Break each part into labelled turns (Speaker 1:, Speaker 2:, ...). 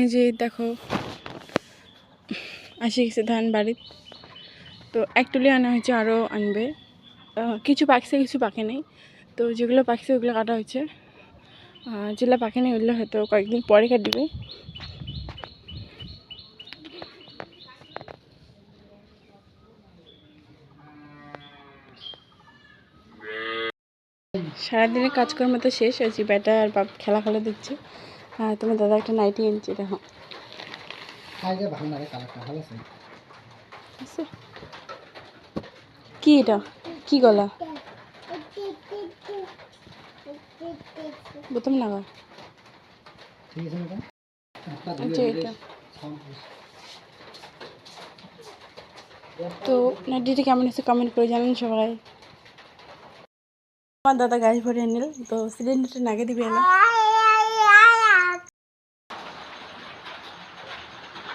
Speaker 1: এই যে দেখো, আসে গেছে ধান বাড়ির। তো এক আনা হয়েছে আরও আনবে। কিছু পাকছে, কিছু পাকে নেই। তো যেগুলো পাকছে, ওগুলো কাটা হয়েছে। যেগুলো পাকে নেই, ওগুলো হয়তো কয়েকদিন পরে কাটবে। সারাদিনের কাজকর্ম তো শেষ হয়েছে বেটা আর বাপ খেলা খেলা দিচ্ছে আর তোমার দাদা একটা নাইটি এনেছে দেখো? কি এটা? কি গলা? বোতাম লাগা আচ্ছা এটা। তো নাইটিটা কেমন হচ্ছে কমেন্ট করে জানেন সবাই। আমার দাদা গাড়ি ভরে নিল তো সিলিন্ডারটা নাগে দিবে না তো হয়েছে এই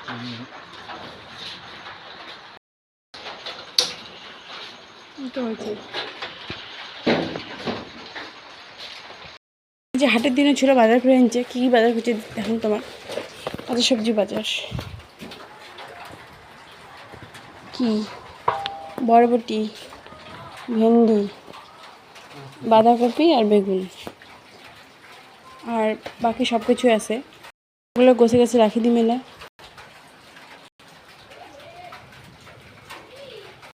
Speaker 1: যে হাটের দিনে ছিল বাজার করে এনেছে, কী বাজার করছে দেখুন তোমার। কত সবজি বাজার। কি? বরবটি, ভেন্ডি, বাঁধাকপি আর বেগুন। আর বাকি সব কিছুই আছে। ওগুলো গোছে গেছে রাখি দি মেলা।